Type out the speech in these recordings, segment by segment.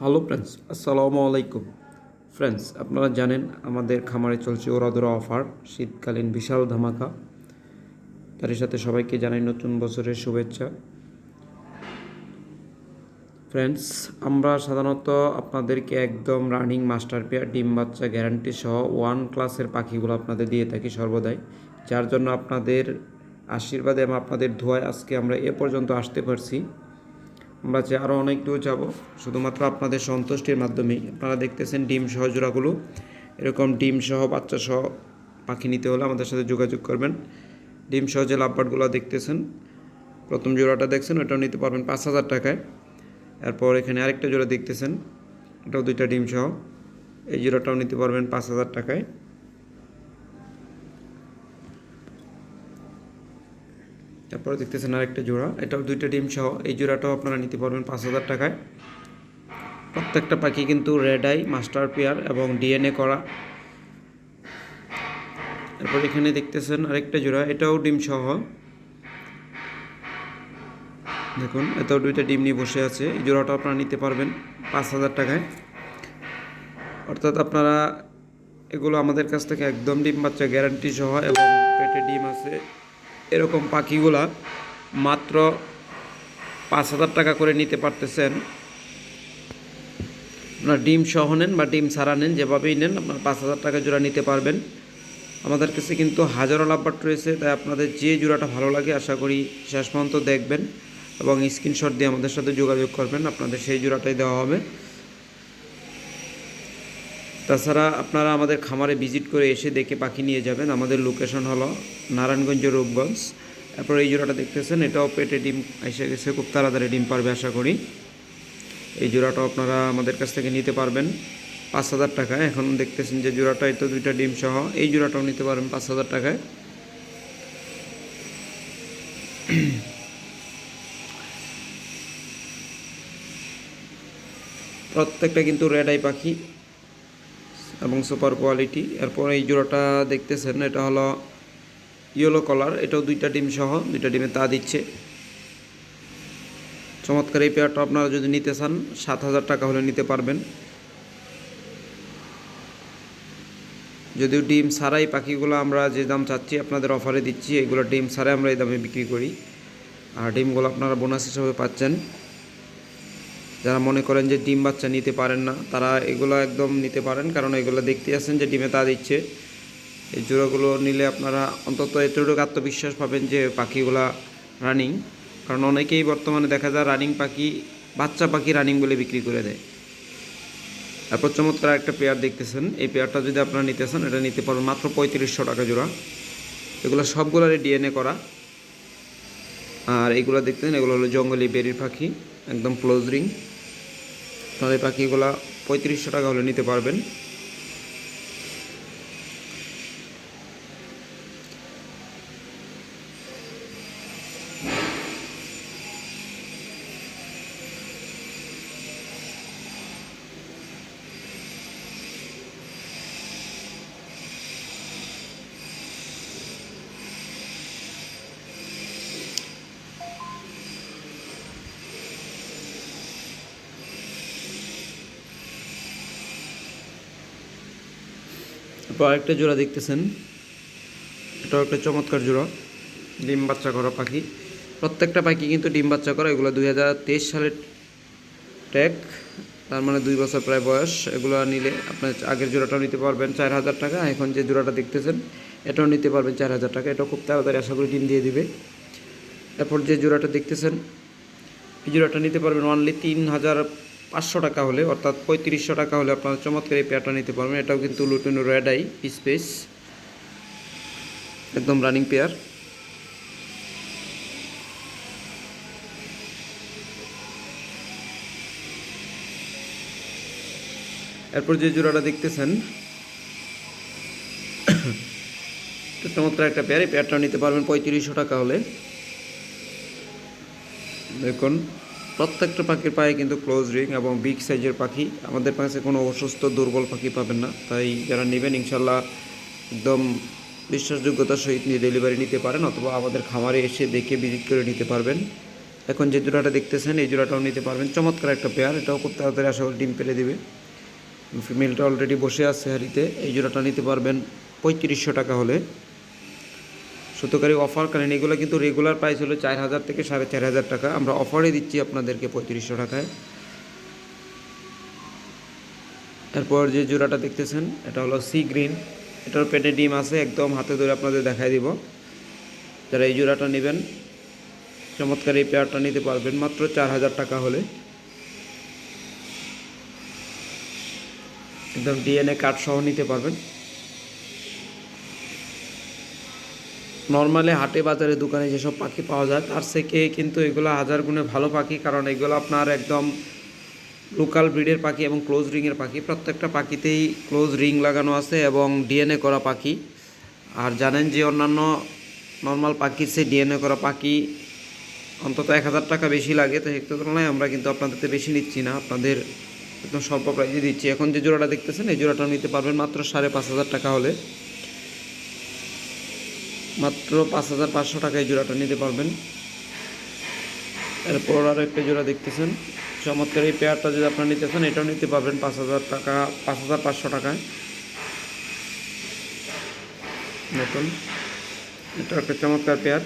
Hello friends আসসালামু আলাইকুম friends আপনারা জানেন আমাদের খামারে চলছে ওরাদোরা অফার। শীতকালীন বিশাল ধামাকা। তার সাথে সবাইকে জানাই নতুন বছরের শুভেচ্ছা। ফ্রেন্ডস আমরা সাধারণত আপনাদেরকে একদম রানিং মাস্টার পেয়ার ডিম বাচ্চা গ্যারান্টি সহ ওয়ান ক্লাসের পাখিগুলো আপনাদের দিয়ে থাকি সর্বদাই। যার জন্য আপনাদের আশীর্বাদে এবং আপনাদের ধোয়ায় আজকে আমরা এ পর্যন্ত আসতে পারছি। আমরা যে আরও অনেক দূর যাব, শুধুমাত্র আপনাদের সন্তুষ্টির মাধ্যমেই। আপনারা দেখতেছেন ডিম সহ জোড়াগুলো এরকম ডিম সহ বাচ্চা সহ পাখি নিতে হলে আমাদের সাথে যোগাযোগ করবেন। ডিম সহ যে লাভবার্ডগুলো দেখতেছেন, প্রথম জোড়াটা দেখছেন, ওটাও নিতে পারবেন পাঁচ হাজার টাকায়। এরপর এখানে আরেকটা জোড়া দেখতেছেন, এটাও দুইটা ডিম সহ। এই জোড়াটাও নিতে পারবেন পাঁচ হাজার টাকায়। তারপরে দেখতেছেন আরেকটা জোড়া। এটাও দুইটা ডিম সহ। এই জোড়াটাও আপনারা নিতে পারবেন পাঁচ হাজার টাকায়। প্রত্যেকটা পাখি কিন্তু রেড আই মাস্টার পেয়ার এবং ডিএনএ করা। এরপর এখানে দেখতেছেন আরেকটা জোড়া। এটাও ডিম সহ। দেখুন, এটাও দুইটা ডিম নিয়ে বসে আছে। এই জোড়াটা আপনারা নিতে পারবেন পাঁচ হাজার টাকায়। অর্থাৎ আপনারা এগুলো আমাদের কাছ থেকে একদম ডিম বাচ্চা গ্যারান্টি সহ এবং পেটে ডিম আছে। এরকম পাখিগুলা মাত্র পাঁচ হাজার টাকা করে নিতে পারতেছেন। আপনার ডিম সহ নেন বা ডিম ছাড়া নেন, যেভাবেই নেন, আপনার পাঁচ হাজার টাকা জোড়া নিতে পারবেন। আমাদের কাছে কিন্তু হাজারো লাভবাট রয়েছে, তাই আপনাদের যে জোড়াটা ভালো লাগে, আশা করি শেষ পর্যন্ত দেখবেন এবং স্ক্রিনশট দিয়ে আমাদের সাথে যোগাযোগ করবেন, আপনাদের সেই জোড়াটাই দেওয়া হবে। তাছাড়া আপনারা আমাদের খামারে ভিজিট করে এসে দেখে পাখি নিয়ে যাবেন। আমাদের লোকেশন হলো নারায়ণগঞ্জ রূপগঞ্জ। তারপর এই জোড়াটা দেখতেছেন, এটাও পেটে ডিম এসে গেছে, খুব তাড়াতাড়ি ডিম পারবে, আশা করি। এই জোড়াটাও আপনারা আমাদের কাছ থেকে নিতে পারবেন, পাঁচ হাজার টাকায়। এখন দেখতেছেন যে জোড়াটা তো দুইটা ডিম সহ, এই জোড়াটাও নিতে পারবেন পাঁচ হাজার টাকায়। প্রত্যেকটা কিন্তু রেড আই পাখি এবং সুপার কোয়ালিটি। এরপর এই জোড়াটা দেখতেছেন, এটা হলো ইয়েলো কালার এটাও দুইটা ডিম সহ, দুইটা ডিমে তা দিচ্ছে। চমৎকার এই পেয়ারটা আপনারা যদি নিতে চান, সাত হাজার টাকা হলে নিতে পারবেন। যদিও ডিম ছাড়াই পাখিগুলো আমরা যে দাম চাচ্ছি, আপনাদের অফারে দিচ্ছি, এগুলো ডিম ছাড়াই আমরা এই দামে বিক্রি করি। আর ডিমগুলো আপনারা বোনাস হিসাবে পাচ্ছেন। যারা মনে করেন যে ডিম বাচ্চা নিতে পারেন না, তারা এগুলো একদম নিতে পারেন, কারণ এগুলো দেখতে আছেন যে ডিমে তা দিচ্ছে এই জোড়াগুলো নিলে আপনারা অন্তত এতটুকু আত্মবিশ্বাস পাবেন যে পাখিগুলা রানিং কারণ অনেকেই বর্তমানে দেখা যায় রানিং পাখি, বাচ্চা পাখি রানিং বলে বিক্রি করে দেয়। তারপর চমৎকার একটা পেয়ার দেখতেছেন। এই পেয়ারটা যদি আপনারা নিতে চান, এটা নিতে পারবেন মাত্র পঁয়ত্রিশশো টাকা জোড়া। এগুলো সবগুলোরই ডিএনএ করা। আর এগুলো দেখতেন এগুলো হলো জঙ্গলি বেরির পাখি। একদম ক্লোজ রিং পাখিগুলা পাখিগুলো পঁয়ত্রিশশো টাকা হলে নিতে পারবেন। আরেকটা জোড়া দেখতেছেন। এটাও একটা চমৎকার জোড়া। ডিম বাচ্চা করা পাখি। প্রত্যেকটা পাখি কিন্তু ডিম বাচ্চা করা, এগুলো দুই হাজার তেইশ সালের ট্যাগ। তার মানে দুই বছর প্রায় বয়স। এগুলো নিলে আপনার আগের জোড়াটাও নিতে পারবেন চার হাজার টাকা। এখন যে জোড়াটা দেখতেছেন, এটাও নিতে পারবেন চার হাজার টাকা। এটাও খুব তাড়াতাড়ি আশা করি ডিম দিয়ে দিবে। এরপর যে জোড়াটা দেখতেছেন, এই জোড়াটা নিতে পারবেন অনলি তিন হাজার পাঁচশো টাকা হলে, অর্থাৎ পঁয়ত্রিশশো টাকা হলে আপনারা চমৎকার এই পেয়ারটা নিতে পারবেন। এটাও কিন্তু লুটিনো রেড আই স্পেস একদম রানিং পেয়ার এরপর যে জোড়াটা দেখতেছেন চমৎকার একটা পেয়ার এই পেয়ারটা নিতে পারবেন পঁয়ত্রিশশো টাকা হলে। দেখুন। প্রত্যেকটা পাখির পায়ে কিন্তু ক্লোজ রিং এবং বিগ সাইজের পাখি। আমাদের কাছে কোনো অসুস্থ, দুর্বল পাখি পাবেন না। তাই যারা নেবেন ইনশাল্লাহ একদম বিশ্বাসযোগ্যতার সহিত নিয়ে ডেলিভারি নিতে পারেন অথবা আমাদের খামারে এসে দেখে ভিজিট করে নিতে পারবেন। এখন যে জোড়াটা দেখতেছেন, এই জোড়াটাও নিতে পারবেন। চমৎকার একটা পেয়ার এটাও খুব তাড়াতাড়ি আশা করি ডিম পেরে দেবে। ফিমেলটা অলরেডি বসে আছে হারিতে এই জোড়াটা নিতে পারবেন পঁয়ত্রিশশো টাকা হলে। সুতোকারী অফার কারণ এগুলো কিন্তু রেগুলার প্রাইস হলো চার হাজার থেকে সাড়ে চার হাজার টাকা। আমরা অফারে দিচ্ছি আপনাদেরকে পঁয়ত্রিশশো টাকায়। তারপর যে জোড়াটা দেখতেছেন, এটা হলো সি গ্রিন এটার পেটে ডিম আছে, একদম হাতে ধরে আপনাদের দেখাই দিব। যারা এই জোড়াটা নেবেন, চমৎকার এই পেয়ারটা নিতে পারবেন, মাত্র চার হাজার টাকা হলে। একদম ডিএনএ কার্ড সহ নিতে পারবেন। নর্মালি হাটে বাজারে দোকানে যেসব পাখি পাওয়া যায়, তার থেকে কিন্তু এগুলো হাজার গুণে ভালো পাখি, কারণ এগুলো আপনার একদম লোকাল ব্রিডের পাখি এবং ক্লোজ রিংয়ের পাখি। প্রত্যেকটা পাখিতেই ক্লোজ রিং লাগানো আছে এবং ডিএনএ করা পাখি। আর জানেন যে অন্যান্য নর্মাল পাখির সে ডিএনএ করা পাখি অন্তত এক হাজার টাকা বেশি লাগে। তো একটু তুলনায় আমরা কিন্তু আপনাদের থেকে বেশি নিচ্ছি না। আপনাদের একদম স্বল্প প্রাইজে দিচ্ছি। এখন যে জোড়াটা দেখতেছেন, এই জোড়াটা নিতে পারবেন মাত্র সাড়ে পাঁচ হাজার টাকা হলে। মাত্র পাঁচ হাজার পাঁচশো টাকায় জোড়াটা নিতে পারবেন। এরপর আরও একটা জোড়া দেখতেছেন। চমৎকার এই পেয়ারটা যদি আপনারা নিতে চান, এটাও নিতে পারবেন পাঁচ হাজার টাকা, পাঁচ হাজার পাঁচশো টাকায়। নতুন এটা একটা চমৎকার পেয়ার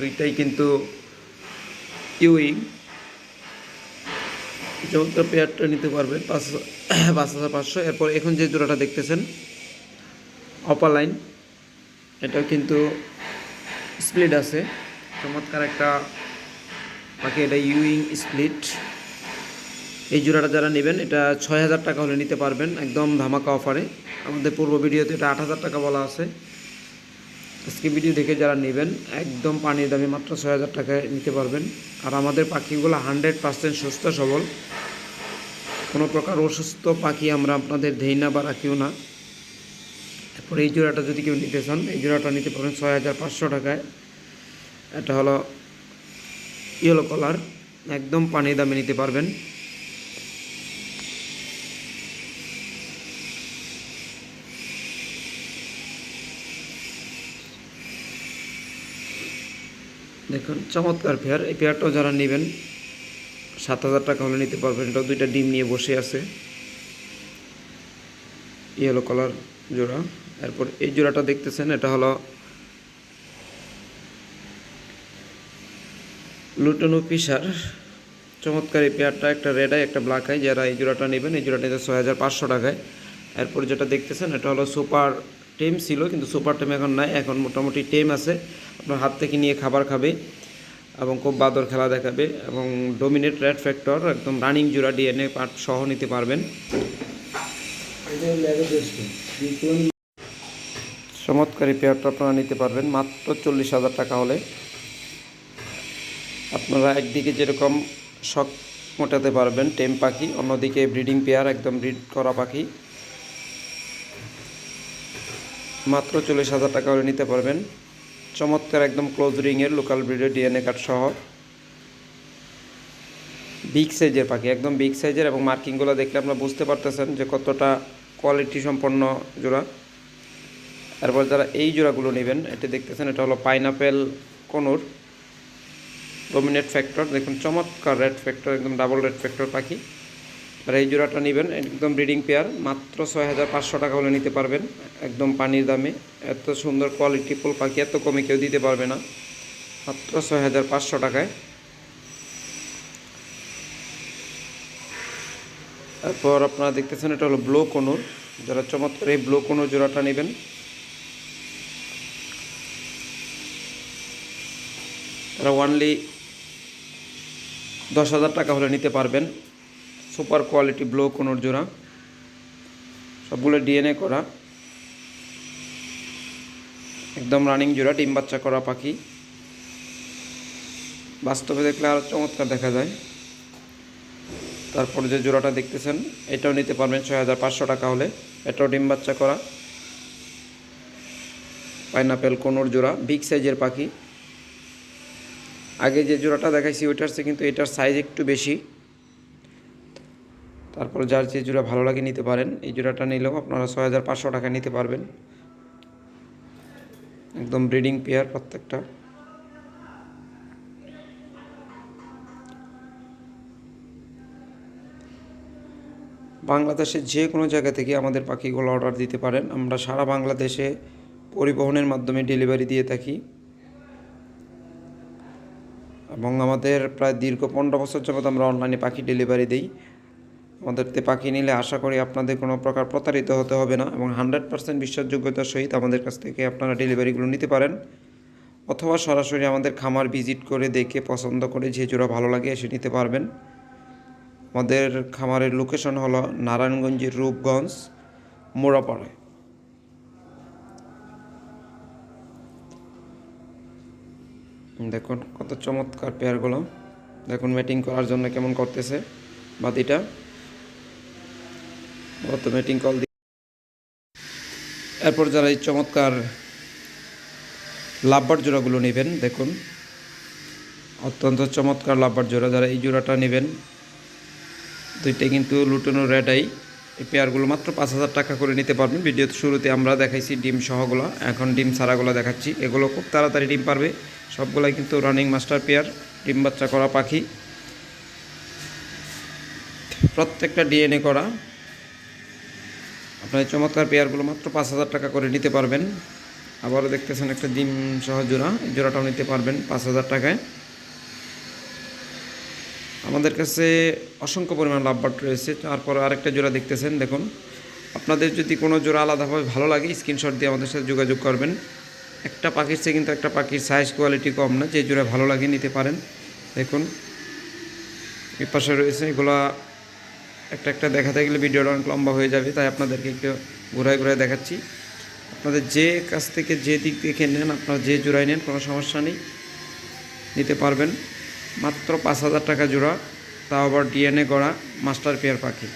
দুইটাই কিন্তু ইউইং চমৎকার পেয়ারটা নিতে পারবেন পাঁচ পাঁচ হাজার পাঁচশো। এরপর এখন যে জোড়াটা দেখতেছেন অপার লাইন এটাও কিন্তু স্প্লিট আছে। চমৎকার একটা বাকি এটা ইউইং স্প্লিট এই জোড়াটা যারা নেবেন, এটা ছয় হাজার টাকা হলে নিতে পারবেন একদম ধামাকা অফারে আমাদের পূর্ব ভিডিওতে এটা আট হাজার টাকা বলা আছে। আজকে ভিডিও দেখে যারা নেবেন, একদম পানির দামে মাত্র ছয় হাজার টাকায় নিতে পারবেন। আর আমাদের পাখিগুলো হান্ড্রেড পার্সেন্ট সুস্থ, সবল। কোনো প্রকার অসুস্থ পাখি আমরা আপনাদের দেই না বা রাখিও না। এরপর এই জোড়াটা যদি কেউ নিতে চান, এই জোড়াটা নিতে পারেন ছয় হাজার পাঁচশো টাকায়। এটা হলো ইয়েলো কালার একদম পানি দামে নিতে পারবেন। দেখুন, চমৎকার পেয়ার এই পেয়ারটাও যারা নেবেন, সাত হাজার টাকা হলে নিতে পারবেন। এটাও দুইটা ডিম নিয়ে বসে আছে। ইয়েলো কালার জোড়া। এরপর এই জোড়াটা দেখতেছেন, এটা হলো লুটনু পিসার চমৎকার এই পেয়ারটা, একটা রেড আই একটা ব্ল্যাক আই যারা এই জোড়াটা নেবেন, এই জোড়াটা নিতে ছয় হাজার পাঁচশো টাকায়। এরপর যেটা দেখতেছেন, এটা হলো সুপার টেম ছিল, কিন্তু সুপার টেম এখন নাই, এখন মোটামুটি টেম আছে। আপনার হাত থেকে নিয়ে খাবার খাবে এবং খুব বাদর খেলা দেখাবে এবং ডোমিনেট রেড ফ্যাক্টর একদম রানিং জোড়া ডিএনএ পার্ট সহ নিতে পারবেন। চমৎকার পেয়ারটা আপনারা নিতে পারবেন। মাত্র চল্লিশ হাজার টাকা হলে আপনারা একদিকে যেরকম শখ মোটাতে পারবেন, টেম পাখি, অন্যদিকে ব্রিডিং পেয়ার, একদম ব্রিড করা পাখি। মাত্র চল্লিশ হাজার টাকা হলে নিতে পারবেন। চমৎকার একদম ক্লোজ রিংয়ের লোকাল ব্রিডের ডিএনএ কার্ড সহ। বিগ সাইজের পাখি, একদম বিগ সাইজের এবং মার্কিংগুলো দেখলে আপনারা বুঝতে পারতেছেন যে কতটা কোয়ালিটি সম্পন্ন জোড়া। এরপর যারা এই জোড়াগুলো নেবেন, এটা দেখতেছেন, এটা হলো পাইনাপেল কোনোর ডোমিনেট ফ্যাক্টর দেখুন, চমৎকার রেড ফ্যাক্টর একদম ডাবল রেড ফ্যাক্টর পাখি। আর এই জোড়াটা নেবেন, একদম ব্রিডিং পেয়ার মাত্র ছয় হাজার পাঁচশো টাকা হলে নিতে পারবেন, একদম পানির দামে। এত সুন্দর কোয়ালিটি ফুল পাখি, এত কমে কেউ দিতে পারবে না। মাত্র ছয় হাজার পাঁচশো টাকায়। তারপর আপনারা দেখতেছেন, এটা হলো ব্লো কোনোর। যারা চমৎকার এই ব্লো কোনোর জোড়াটা নেবেন তারা ওয়ানলি দশ হাজার টাকা হলে নিতে পারবেন। সুপার কোয়ালিটি ব্লো কোনোর জোড়া। সবগুলো ডিএনএ করা। একদম রানিং জোড়া, ডিম বাচ্চা করা পাখি। বাস্তবে দেখলে আরও চমৎকার দেখা যায়। তারপর যে জোড়াটা দেখতেছেন, এটাও নিতে পারবেন ছয় হাজার পাঁচশো টাকা হলে। এটাও ডিম বাচ্চা করা। পাইনাপেল কোনোর জোড়া বিগ সাইজের পাখি। আগে যে জোড়াটা দেখাইছি, ওইটার চেয়ে কিন্তু এটার সাইজ একটু বেশি। তারপর যার যে জোড়া ভালো লাগে নিতে পারেন, এই জোড়াটা নিলেও আপনারা ছয় হাজার পাঁচশো টাকা নিতে পারবেন। একদম ব্রিডিং পেয়ার প্রত্যেকটা। বাংলাদেশের যে কোনো জায়গা থেকে আমাদের পাখিগুলো অর্ডার দিতে পারেন। আমরা সারা বাংলাদেশে পরিবহনের মাধ্যমে ডেলিভারি দিয়ে থাকি। এবং আমাদের প্রায় দীর্ঘ পনেরো বছর যাবৎ আমরা অনলাইনে পাখি ডেলিভারি দিই। আমাদের তে পাখি নিলে আশা করি আপনাদের কোনো প্রকার প্রতারিত হতে হবে না এবং হান্ড্রেড পার্সেন্ট বিশ্বাসযোগ্যতার সহিত আমাদের কাছ থেকে আপনারা ডেলিভারিগুলো নিতে পারেন। অথবা সরাসরি আমাদের খামার ভিজিট করে দেখে, পছন্দ করে যে জোড়া ভালো লাগে এসে নিতে পারবেন। আমাদের খামারের লোকেশন হলো নারায়ণগঞ্জের রূপগঞ্জ, মোড়াপাড়ায়। দেখুন, কত চমৎকার পেয়ারগুলো। দেখুন ম্যাটিং করার জন্য কেমন করতেছে বাদিটা কত ম্যাটিং কল দিয়ে এরপর যারা এই চমৎকার লাভবার জোড়াগুলো নেবেন, দেখুন। অত্যন্ত চমৎকার লাভবার জোড়া, যারা এই জোড়াটা নেবেন দুইটাই কিন্তু লুটোনো রেড আই এই পেয়ারগুলো মাত্র পাঁচ হাজার টাকা করে নিতে পারবেন। ভিডিও শুরুতে আমরা দেখাইছি ডিম সহগুলো, এখন ডিম ছাড়াগুলো দেখাচ্ছি। এগুলো খুব তাড়াতাড়ি ডিম পারবে। সবগুলাই কিন্তু রানিং মাস্টার পেয়ার, ডিম বাচ্চা করা পাখি। প্রত্যেকটা ডিএনএ করা। আপনার চমৎকার পেয়ারগুলো মাত্র পাঁচ হাজার টাকা করে নিতে পারবেন। আবারও দেখতেছেন একটা ডিম সহ জোড়া জোড়াটাও নিতে পারবেন পাঁচ হাজার টাকায়। আমাদের কাছে অসংখ্য পরিমাণ লাভবাট রয়েছে। তারপর আরেকটা জোড়া দেখতেছেন, দেখুন। আপনাদের যদি কোনো জোড়া আলাদাভাবে ভালো লাগে, স্ক্রিনশট দিয়ে আমাদের সাথে যোগাযোগ করবেন। একটা পাখির চেয়ে কিন্তু একটা পাখির সাইজ কোয়ালিটি কম না, যে জোড়া ভালো লাগে নিতে পারেন। দেখুন। এই পাশে রয়েছে, এগুলা একটা একটা দেখাতে গেলে ভিডিওটা অনেক লম্বা হয়ে যাবে, তাই আপনাদেরকে একটু ঘুরায় ঘুরায় দেখাচ্ছি। আপনাদের যে কাছ থেকে যে দিক থেকে নেন, আপনারা যে জোড়ায় নেন, কোনো সমস্যা নেই। নিতে পারবেন। মাত্র পাঁচ হাজার টাকা জোড়া, তাও আবার ডিএনএ করা মাস্টার পেয়ার পাখি।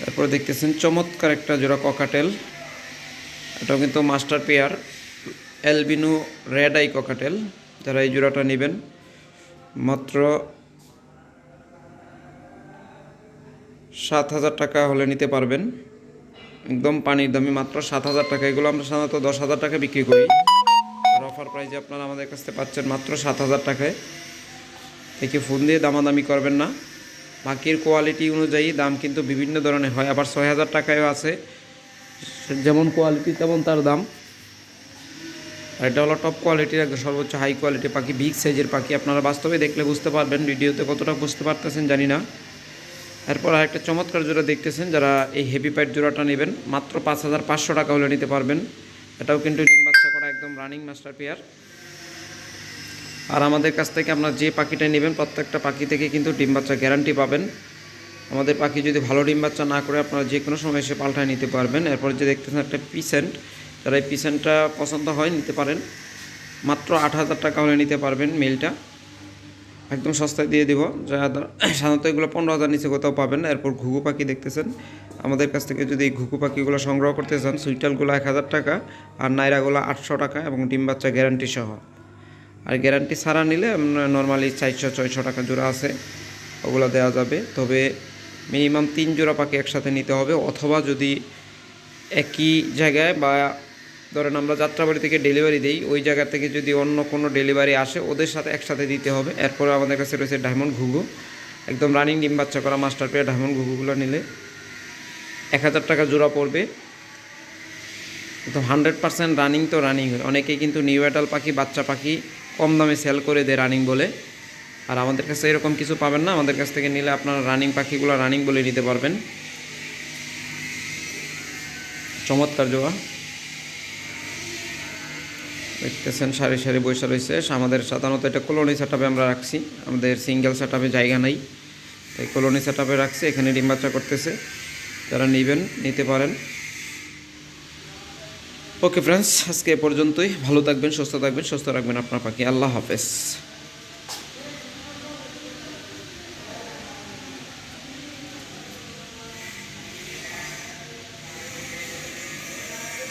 তারপরে দেখতেছেন চমৎকার একটা জোড়া ককাটেল। এটাও কিন্তু master pair, albino red eye cockatiel. যারা এই জোড়াটা নেবেন, মাত্র সাত হাজার টাকা হলে নিতে পারবেন। একদম পানির দামি মাত্র সাত হাজার টাকা। এগুলো আমরা সাধারণত দশ হাজার টাকা বিক্রি করি। আর অফার প্রাইজে আপনারা আমাদের কাছ থেকে পাচ্ছেন মাত্র সাত হাজার টাকায়। থেকে ফোন দিয়ে দামাদামি করবেন না। বাকির কোয়ালিটি অনুযায়ী দাম কিন্তু বিভিন্ন ধরনের হয়। আবার ছয় হাজার টাকায়ও আছে। যেমন কোয়ালিটি তেমন তার দাম। আর এটা হলো টপ কোয়ালিটির একদম সর্বোচ্চ হাই কোয়ালিটি পাখি। বিগ সাইজের পাখি। আপনারা বাস্তবে দেখলে বুঝতে পারবেন, ভিডিওতে কতটা বুঝতে পারতেছেন জানি না। এরপর আরেকটা চমৎকার জোড়া দেখতেছেন যারা এই হেভি পাইট জোড়াটা নেবেন, মাত্র পাঁচ হাজার পাঁচশো টাকা হলে নিতে পারবেন। এটাও কিন্তু ডিম বাচ্চা করা একদম রানিং মাস্টার পেয়ার আর আমাদের কাছ থেকে আপনার যে পাখিটা নেবেন, প্রত্যেকটা পাখি থেকে কিন্তু ডিম বাচ্চা গ্যারান্টি পাবেন। আমাদের পাখি যদি ভালো ডিম বাচ্চা না করে, আপনারা যে কোনো সময় এসে পাল্টায় নিতে পারবেন। এরপর যে দেখতেছেন একটা পিসেন্ট যারা এই পিসেন্টটা পছন্দ হয়, নিতে পারেন। মাত্র আট হাজার টাকা হলে নিতে পারবেন মেলটা একদম সস্তায় দিয়ে দিব। যা সাধারণত এগুলো পনেরো হাজার নিচে কোথাও পাবেন এরপর ঘুঘু পাখি দেখতেছেন। আমাদের কাছ থেকে যদি এই ঘুঘু পাখিগুলো সংগ্রহ করতে চান, সুইটালগুলো এক হাজার টাকা আর নাইরাগুলো আটশো টাকা এবং ডিম বাচ্চা গ্যারান্টি সহ। আর গ্যারান্টি ছাড়া নিলে নর্মালি চারশো, ছয়শো টাকা জোড়া আছে। ওগুলো দেওয়া যাবে। তবে মিনিমাম তিন জোড়া পাখি একসাথে নিতে হবে। অথবা যদি একই জায়গায় বা ধরেন আমরা যাত্রাবাড়ি থেকে ডেলিভারি দিই, ওই জায়গা থেকে যদি অন্য কোনো ডেলিভারি আসে, ওদের সাথে একসাথে দিতে হবে। এরপরে আমাদের কাছে রয়েছে ডায়মন্ড ঘুঘু। একদম রানিং ডিম বাচ্চা করা মাস্টার পেয়ে ডায়মন্ড ঘুঘুগুলো নিলে এক হাজার টাকা জোড়া পড়বে। তো হান্ড্রেড পার্সেন্ট রানিং তো রানিং হয়। অনেকেই কিন্তু নিউ অ্যাডাল পাখি, বাচ্চা পাখি কম দামে সেল করে দেয় রানিং বলে। আর আমাদের কাছে এরকম কিছু পাবেন না। আমাদের কাছ থেকে নিলে আপনারা রানিং পাখিগুলো রানিং বলে নিতে পারবেন। চমৎকার জোয়া দেখতেছেন, সারি সারি বৈশা রয়েছে আমাদের সাধারণত এটা কলোনি সেট আমরা রাখছি। আমাদের সিঙ্গেল সেট জায়গা নাই। তাই কলোনি সেট রাখছি, এখানে ডিম বাচ্চা করতেছে। যারা নেবেন, নিতে পারেন। ওকে ফ্রেন্ডস আজকে এ পর্যন্তই। ভালো থাকবেন, সুস্থ থাকবেন, সুস্থ রাখবেন আপনার পাখি। আল্লাহ হাফেজ।